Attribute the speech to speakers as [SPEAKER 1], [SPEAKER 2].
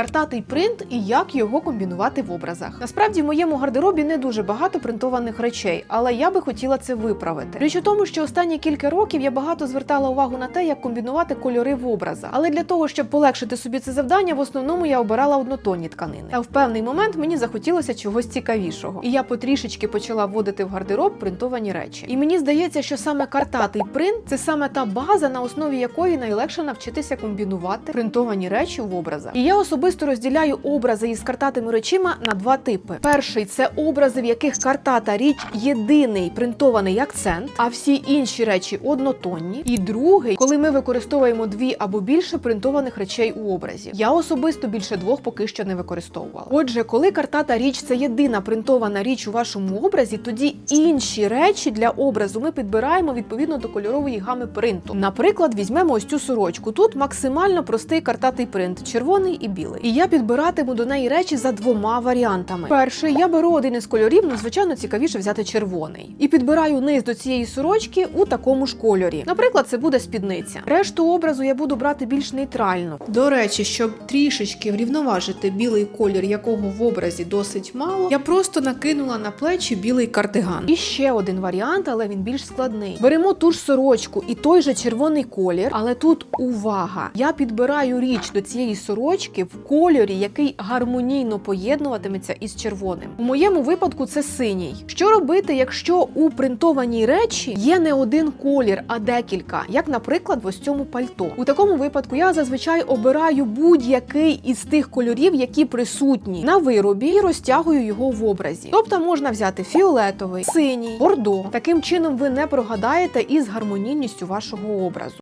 [SPEAKER 1] Картатий принт і як його комбінувати в образах. Насправді в моєму гардеробі не дуже багато принтованих речей, але я би хотіла це виправити. Річ у тому, що останні кілька років я багато звертала увагу на те, як комбінувати кольори в образах. Але для того, щоб полегшити собі це завдання, в основному я обирала однотонні тканини. Та в певний момент мені захотілося чогось цікавішого, і я потрішечки почала вводити в гардероб принтовані речі. І мені здається, що саме картатий принт це саме та база, на основі якої найлегше навчитися комбінувати принтовані речі в образах. І я особисто розділяю образи із картатими речима на два типи: перший це образи, в яких картата річ єдиний принтований акцент, а всі інші речі однотонні. І другий, коли ми використовуємо дві або більше принтованих речей у образі. Я особисто більше двох поки що не використовувала. Отже, коли картата річ це єдина принтована річ у вашому образі, тоді інші речі для образу ми підбираємо відповідно до кольорової гами принту. Наприклад, візьмемо ось цю сорочку. Тут максимально простий картатий принт, червоний і білий. І я підбиратиму до неї речі за двома варіантами. Перший я беру один із кольорів, ну звичайно, цікавіше взяти червоний. І підбираю низ до цієї сорочки у такому ж кольорі. Наприклад, це буде спідниця. Решту образу я буду брати більш нейтрально. До речі, щоб трішечки врівноважити білий колір, якого в образі досить мало, я просто накинула на плечі білий кардиган. І ще один варіант, але він більш складний. Беремо ту ж сорочку і той же червоний колір, але тут увага! Я підбираю річ до цієї сорочки кольорі, який гармонійно поєднуватиметься із червоним. У моєму випадку це синій. Що робити, якщо у принтованій речі є не один колір, а декілька, як, наприклад, в ось цьому пальто? У такому випадку я зазвичай обираю будь-який із тих кольорів, які присутні на виробі, і розтягую його в образі. Тобто можна взяти фіолетовий, синій, бордо. Таким чином ви не прогадаєте із гармонійністю вашого образу.